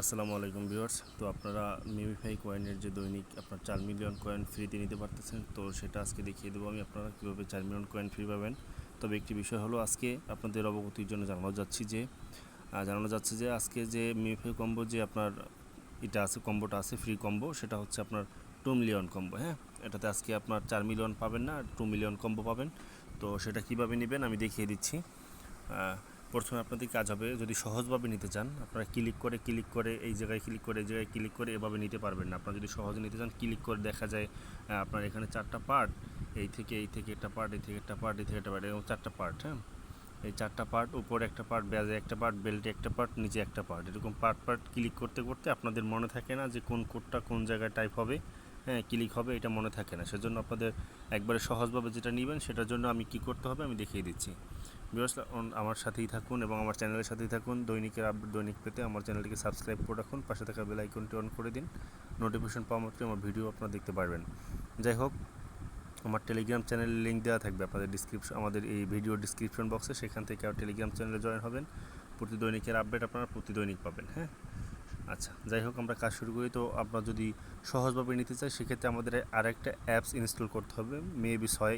আসসালামু আলাইকুম ভিউয়ার্স। তো আপনারা মিমিফাই কয়েনের যে দৈনিক আপনার চার মিলিয়ন কয়েন ফ্রিতে নিতে পারতেছেন, তো সেটা আজকে দেখিয়ে দেবো আমি আপনারা কীভাবে চার মিলিয়ন কয়েন ফ্রি পাবেন। তবে একটি বিষয় হলো আজকে আপনাদের অবগতির জন্য জানানো যাচ্ছি যে জানানো যাচ্ছে যে আজকে যে মিমিফাই কম্বো যে আপনার এটা আছে কম্বোটা আছে ফ্রি কম্বো সেটা হচ্ছে আপনার টু মিলিয়ন কম্বো হ্যাঁ? এটাতে আজকে আপনার চার মিলিয়ন পাবেন না টু মিলিয়ন কম্বো পাবেন। তো সেটা কীভাবে নেবেন আমি দেখিয়ে দিচ্ছি। প্রথমে আপনাদের কাজ হবে যদি সহজভাবে নিতে চান, আপনারা ক্লিক করে ক্লিক করে, এই জায়গায় ক্লিক করে, এই জায়গায় ক্লিক করে এভাবে নিতে পারবেন না। আপনারা যদি সহজে নিতে চান, ক্লিক করে দেখা যায় আপনার এখানে চারটা পার্ট এই থেকে এই থেকে একটা পার্ট এই থেকে একটা পার্ট এই থেকে একটা পার্ট এরকম চারটা পার্ট হ্যাঁ? এই চারটা পার্ট উপরে একটা পার্ট ব্যাজে একটা পার্ট বেল্টে একটা পার্ট নিচে একটা পার্ট এরকম পার্ট পার্ট ক্লিক করতে করতে আপনাদের মনে থাকে না যে কোন কোডটা কোন জায়গায় টাইপ হবে। হ্যাঁ ক্লিক হবে এটা মনে থাকে না। সেজন্য আপনাদের একবারে সহজভাবে যেটা নেবেন সেটার জন্য আমি কি করতে হবে আমি দেখিয়ে দিচ্ছি। বিকজ আমার সাথেই থাকুন এবং আমার চ্যানেলের সাথেই থাকুন। দৈনিকের আপডেট দৈনিক পেতে আমার চ্যানেলটিকে সাবস্ক্রাইব করে রাখুন। পাশে থাকা বেল আইকনটি অন করে দিন। নোটিফিকেশন পাওয়া মাত্রই আমার ভিডিও আপনারা দেখতে পারবেন। যাই হোক, আমার টেলিগ্রাম চ্যানেলের লিঙ্ক দেওয়া থাকবে আপনাদের ডিসক্রিপশন আমাদের এই ভিডিও ডিসক্রিপশন বক্সে সেখান থেকে টেলিগ্রাম চ্যানেলে জয়েন হবেন। প্রতি দৈনিকের আপডেট আপনারা প্রতি দৈনিক পাবেন হ্যাঁ? আচ্ছা যাই হোক, আমরা কাজ শুরু করি। তো আপনারা যদি সহজভাবে নিতে চাই সেক্ষেত্রে আমাদের আরেকটা অ্যাপস ইনস্টল করতে হবে, মেবি ছয়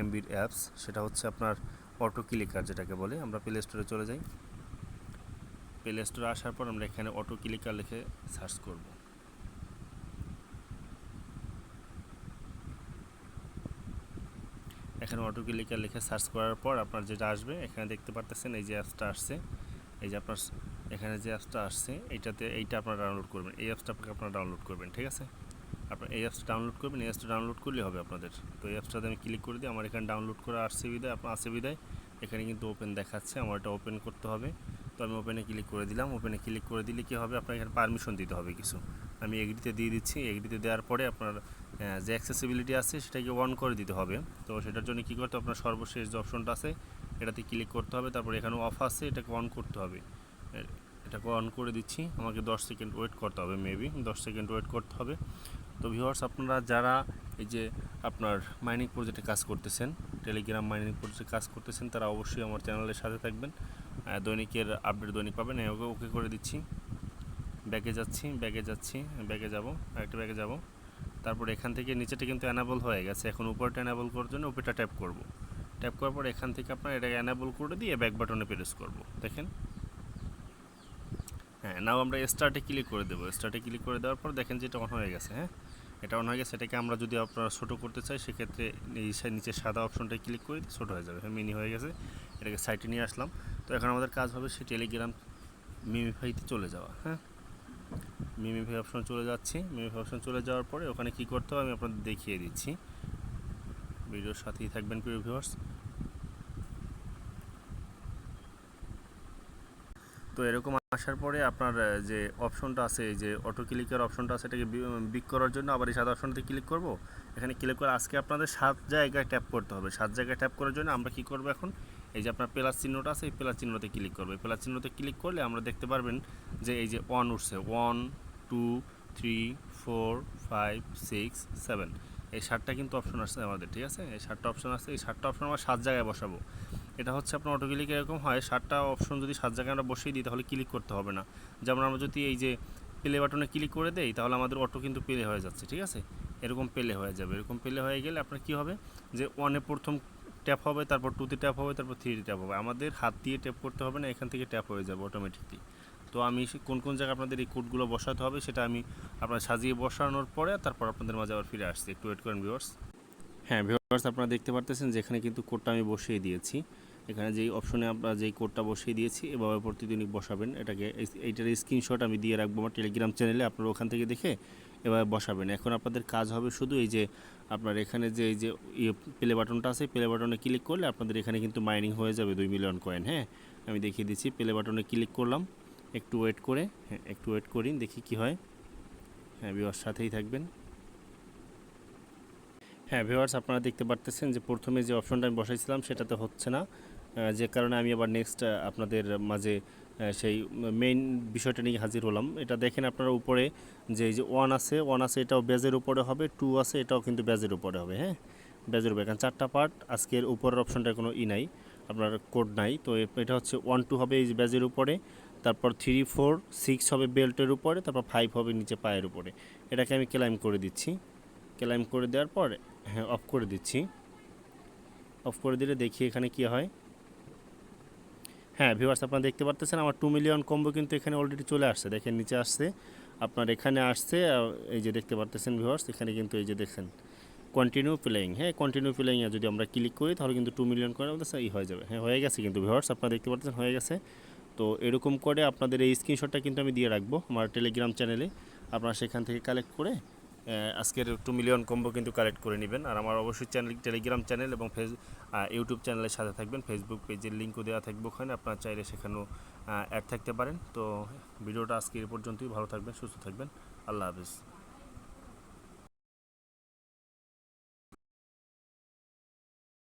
এমবির অ্যাপস। সেটা হচ্ছে আপনার অটো ক্লিকার, যেটাকে বলে। আমরা প্লে স্টোরে চলে যাই। প্লে স্টোরে আসার পর আমরা এখানে অটো ক্লিকার লিখে সার্চ করব। এখানে অটো ক্লিকার লিখে সার্চ করার পর আপনার যেটা আসবে, এখানে দেখতে পারতেছেন এই যে অ্যাপসটা আসছে। এই যে আপনার এখানে যে অ্যাপসটা আসছে এইটাতে এইটা আপনারা ডাউনলোড করবেন। এই অ্যাপসটা আপনাকে আপনারা ডাউনলোড করবেন, ঠিক আছে? আপনার এই অ্যাপসটা ডাউনলোড করবেন, এই অ্যাপসটা ডাউনলোড করলে হবে আপনাদের। তো এই অ্যাপসটাতে আমি ক্লিক করে দিই, আমার এখানে ডাউনলোড করা আসছে বিদায় আপনার আসে বিদায়। এখানে কিন্তু ওপেন দেখাচ্ছে, আমার এটা ওপেন করতে হবে। তো আমি ওপেনে ক্লিক করে দিলাম ওপেনে ক্লিক করে দিলে কী হবে? আপনার এখানে পারমিশন দিতে হবে কিছু। আমি এগ্রিতে দিয়ে দিচ্ছি এগ্রিতে দেওয়ার পরে আপনার যে অ্যাক্সেসিবিলিটি আছে সেটাকে অন করে দিতে হবে। তো সেটার জন্য কী করতে আপনার সর্বশেষ যে অপশনটা আছে এটাতে ক্লিক করতে হবে, তারপর এখানে অফ আছে এটাকে অন করতে হবে। এটাকে অন করে দিচ্ছি, আমাকে দশ সেকেন্ড ওয়েট করতে হবে মেবি দশ সেকেন্ড ওয়েট করতে হবে। তো ভিউয়ার্স আপনারা যারা এই যে আপনার মাইনিং প্রজেক্টে কাজ করতেছেন টেলিগ্রাম মাইনিং প্রজেক্টে কাজ করতেছেন, তারা অবশ্যই আমার চ্যানেলের সাথে থাকবেন। দৈনিকের আপডেট দৈনিক পাবেন ওকে ওকে করে দিচ্ছি। ব্যাগে যাচ্ছি ব্যাগে যাচ্ছি, ব্যাগে যাব, আরেকটা ব্যাগে যাব। তারপর এখান থেকে নিচেটা কিন্তু অ্যানাবল হয়ে গেছে, এখন উপরটা অ্যানাবল করার জন্য উপরটা ট্যাপ করব। ট্যাপ করার পর এখান থেকে আপনার এটাকে অ্যানাবল করে দিয়ে ব্যাক বাটনে প্রেস করব। দেখেন? হ্যাঁ নাও আমরা স্টার্টে ক্লিক করে দেবো। স্টার্টে ক্লিক করে দেওয়ার পর দেখেন যে এটা অন হয়ে গেছে হ্যাঁ? এটা অন হয়ে গেছে, এটাকে আমরা যদি আপনারা ছোটো করতে চাই, সেক্ষেত্রে নিচে সাদা অপশনটা ক্লিক করে ছোটো হয়ে যাবে হ্যাঁ মিনি হয়ে গেছে। এটাকে সাইটে নিয়ে আসলাম। তো এখন আমাদের কাজ হবে সে টেলিগ্রাম মিমিফাইতে চলে যাওয়া হ্যাঁ? মিমিফাই অপশন চলে যাচ্ছি। মিমিফাই অপশন চলে যাওয়ার পরে ওখানে কী করতে হবে? আমি আপনাদের দেখিয়ে দিচ্ছি। ভিডিওর সাথেই থাকবেন প্রিয় ভিউয়ার্স তো এরকম আসার পরে আপনার যে অপশনটা আছে যে অটো ক্লিকের অপশনটা আছে, এটাকে বিক করার জন্য আবার এই সাদা অপশনতে ক্লিক করব। এখানে ক্লিক করে আজকে আপনাদের সাত জায়গায় ট্যাপ করতে হবে। সাত জায়গায় ট্যাপ করার জন্য আমরা কি করব এখন? এই যে আপনার প্লাস চিহ্নটা আছে, এই প্লাস চিহ্নতে ক্লিক করবে। প্লাস চিহ্নতে ক্লিক করলে আমরা দেখতে পারবেন যে এই যে ওয়ান উঠছে। One two three four five six seven এই সাতটা কিন্তু অপশন আসছে আমাদের, ঠিক আছে? এই সাতটা অপশন আসছে এই সাতটা অপশন আমরা সাত জায়গায় বসাবো। এটা হচ্ছে আপনার অটো ক্লিক এরকম হয় সাতটা অপশন যদি সাত জায়গায় আমরা বসিয়ে দিই, তাহলে ক্লিক করতে হবে না। যেমন আমরা যদি এই যে প্লে বাটনে ক্লিক করে দেই, তাহলে আমাদের অটো কিন্তু প্লে হয়ে যাচ্ছে, ঠিক আছে? এরকম প্লে হয়ে যাবে। এরকম প্লে হয়ে গেলে আপনার কী হবে? যে ওয়ানে প্রথম ট্যাপ হবে, তারপর টুতে ট্যাপ হবে, তারপর থ্রিতে ট্যাপ হবে। আমাদের হাত দিয়ে ট্যাপ করতে হবে না, এখান থেকে ট্যাপ হয়ে যাবে অটোমেটিকলি তো আমি কোন কোন জায়গায় আপনাদের এই কোডগুলো বসাতে হবে সেটা আমি আপনার সাজিয়ে বসানোর পরে তারপর আপনাদের মাঝে আবার ফিরে আসছি। একটু ওয়েট করেন ভিউয়ার্স হ্যাঁ ভিউয়ার্স আপনারা দেখতে পারতেছেন যে এখানে কিন্তু কোডটা আমি বসিয়ে দিয়েছি। এখানে যেই অপশনে আপনারা যেই কোডটা বসিয়ে দিয়েছি, এভাবে প্রতিদিনই বসাবেন। এটাকে এইটার স্ক্রিনশট আমি দিয়ে রাখব আমার টেলিগ্রাম চ্যানেলে আপনারা ওখান থেকে দেখে এভাবে বসাবেন। এখন আপনাদের কাজ হবে শুধু এই যে আপনার এখানে যে, এই যে ইয়ে প্লে বাটনটা আছে প্লে বাটনে ক্লিক করলে আপনাদের এখানে কিন্তু মাইনিং হয়ে যাবে দুই মিলিয়ন কয়েন হ্যাঁ আমি দেখিয়ে দিচ্ছি প্লে বাটনে ক্লিক করলাম। একটু ওয়েট করে হ্যাঁ একটু ওয়েট করি দেখি কি হয়। হ্যাঁ বিওয়ার সাথেই থাকবেন। হ্যাঁ ভিউয়ার্স আপনারা দেখতে পারতেছেন যে প্রথমে যে অপশনটা আমি বসাইছিলাম সেটাতে হচ্ছে না। যে কারণে আমি আবার নেক্সট আপনাদের মাঝে সেই মেইন বিষয়টা নিয়ে হাজির হলাম। এটা দেখেন আপনারা উপরে যে, এই যে ওয়ান আছে ওয়ান আছে, এটাও ব্যাজের উপরে হবে টু আছে, এটাও কিন্তু ব্যাজের উপরে হবে হ্যাঁ? ব্যাজের উপরে, কারণ চারটা পার্ট আজকের উপরের অপশনটা কোনো ই নাই, আপনার কোড নাই। তো এটা হচ্ছে ওয়ান টু হবে এই ব্যাজের উপরে। তারপর থ্রি ফোর সিক্স হবে বেল্টের উপরে, তারপর ফাইভ হবে নিচে পায়ের উপরে। এটাকে আমি ক্লাইম করে দিচ্ছি। ক্লাইম করে দেওয়ার পর হ্যাঁ অফ করে দিচ্ছি। অফ করে দিলে দেখি এখানে কি হয়। হ্যাঁ ভিউয়ার্স আপনারা দেখতে পারতেছেন, আমার টু মিলিয়ন কম্বো কিন্তু এখানে অলরেডি চলে আসছে। দেখেন, নিচে আসছে। আপনার এখানে আসছে এই যে দেখতে পারতেছেন ভিউয়ার্স এখানে কিন্তু এই যে দেখছেন কন্টিনিউ প্লেয়িং হ্যাঁ কন্টিনিউ প্লেয়িংয়ে যদি আমরা ক্লিক করি, তাহলে কিন্তু টু মিলিয়ন করে আমাদের এই হয়ে যাবে। হ্যাঁ হয়ে গেছে কিন্তু ভিউয়ার্স আপনারা দেখতে পাচ্ছেন হয়ে গেছে। তো এরকম করে আপনাদের এই স্ক্রিনশটটা কিন্তু আমি দিয়ে রাখব আমার টেলিগ্রাম চ্যানেলে আপনারা সেখান থেকে কালেক্ট করে আজকের টু মিলিয়ন কম্বো কিন্তু কালেক্ট করে নেবেন। আর আমার অবশ্যই চ্যানেল টেলিগ্রাম চ্যানেল এবং ফেস ইউটিউব চ্যানেলের সাথে থাকবেন। ফেসবুক পেজের লিঙ্কও দেওয়া থাকবে ওখানে। আপনারা চাইলে সেখানেও অ্যাড থাকতে পারেন। তো ভিডিওটা আজকে এ পর্যন্তই। ভালো থাকবেন, সুস্থ থাকবেন। আল্লাহ হাফিজ।